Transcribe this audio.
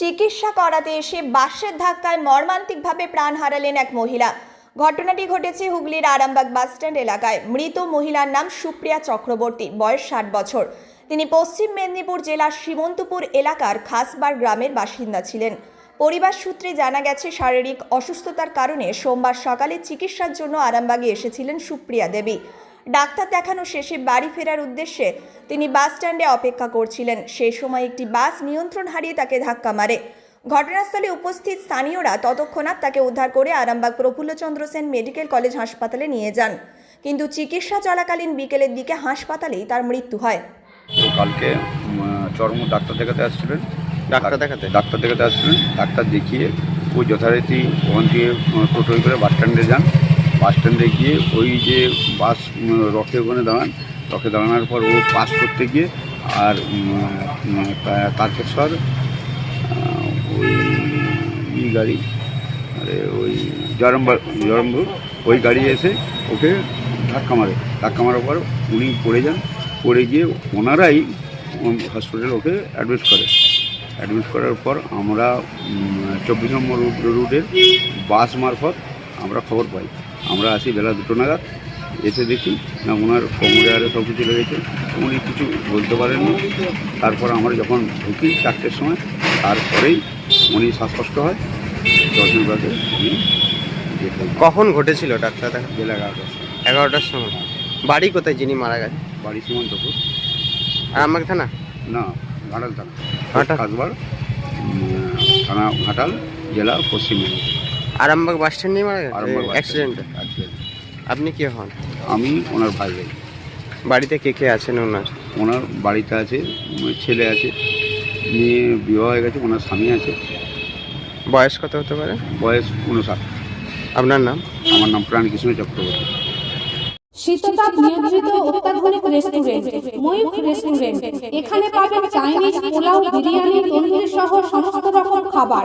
চিকিৎসা করাতে এসে বাসের ধাক্কায় মর্মান্তিকভাবে প্রাণ হারালেন এক মহিলা। ঘটনাটি ঘটেছে হুগলির আরামবাগ বাসস্ট্যান্ড এলাকায়। মৃত মহিলার নাম সুপ্রিয়া চক্রবর্তী, বয়স ষাট বছর। তিনি পশ্চিম মেদিনীপুর জেলার সীমন্তপুর এলাকার খাসবার গ্রামের বাসিন্দা ছিলেন। পরিবার সূত্রে জানা গেছে, শারীরিক অসুস্থতার কারণে সোমবার সকালে চিকিৎসার জন্য আরামবাগে এসেছিলেন সুপ্রিয়া দেবী। ডাক্তার দেখানো শেষে বাড়ি ফেরার উদ্দেশ্যে তিনি বাস স্ট্যান্ডে অপেক্ষা করছিলেন। সেই সময় একটি বাস নিয়ন্ত্রণ হারিয়ে তাকে ধাক্কা মারে। ঘটনাস্থলে উপস্থিত স্থানীয়রা ততক্ষণাৎ তাকে উদ্ধার করে আরামবাগ প্রফুল্লচন্দ্র সেন মেডিকেল কলেজ হাসপাতালে নিয়ে যান। কিন্তু চিকিৎসা চলাকালীন বিকেলের দিকে হাসপাতালেই তার মৃত্যু হয়। কালকে চর্ম ডাক্তার দেখাতে আসছিলেন। ডাক্তার দেখাতে? ডাক্তার দেখাতে আসছিলেন। ডাক্তার দেখিয়ে ওই যথারীতি ওখান থেকে টোটোয় করে বাস স্ট্যান্ডে যান। বাস স্ট্যান্ডে গিয়ে ওই যে বাস রকে ওখানে দাঁড়ান। রকে দাঁড়ানোর পর ও পাস করতে গিয়ে আর তারকেশ্বর ওই গাড়ি, আরে ওই জয়রামবা, জয়রামপুর, ওই গাড়ি এসে ওকে ধাক্কা মারে। ধাক্কা মারার পর উনি পড়ে যান। পড়ে গিয়ে ওনারাই হসপিটালে ওকে অ্যাডমিট করে। অ্যাডমিট করার পর আমরা চব্বিশ নম্বর রুটের বাস মারফত আমরা খবর পাই। আমরা আসি বেলা দুটো নাগাদ। এসে দেখি না ওনার কোমরে আরে সব কিছু লেগেছে। উনি কিছু বলতে পারেননি। তারপর আমরা যখন ঢুকি চারটের সময় তারপরেই উনি শ্বাসকষ্ট হয়। দশের বাদে উনি কখন ঘটেছিল ডাক্তার দেখা? বেলা এগারোটার সময়। এগারোটার সময়। বাড়ি কোথায় যিনি মারা গেছে বাড়ি সীমান্তপুর। আরামবাগ থানা? না ঘাটাল থানা। ঘাটাল? কাজবার থানা ঘাটাল জেলা পশ্চিম মেদিনীপুর। আরামবাগ বাস স্ট্যান্ডে মারা গেছে? আরামবাগ বাস অ্যাক্সিডেন্টে accident। আপনি কে হন? আমি ওনার ভাই ভাই বাড়িতে কে কে আছেন ওনার? ওনার বাড়িতে আছে উম, ছেলে আছে মেয়ে বিবাহ হয়ে গেছে ওনার স্বামী আছে। বয়স কত হতে পারে? বয়স উনষাট আপনার নাম? আমার নাম প্রাণকৃষ্ণ চক্রবর্তী। শীততাপ নিয়ন্ত্রিত অত্যাধুনিক রেস্টুরেন্ট ময়ূখ রেস্টুরেন্ট। এখানে পাবেন চাইনিজ পোলাও বিরিয়ানি তন্দুরি সহ সমস্ত রকম খাবার।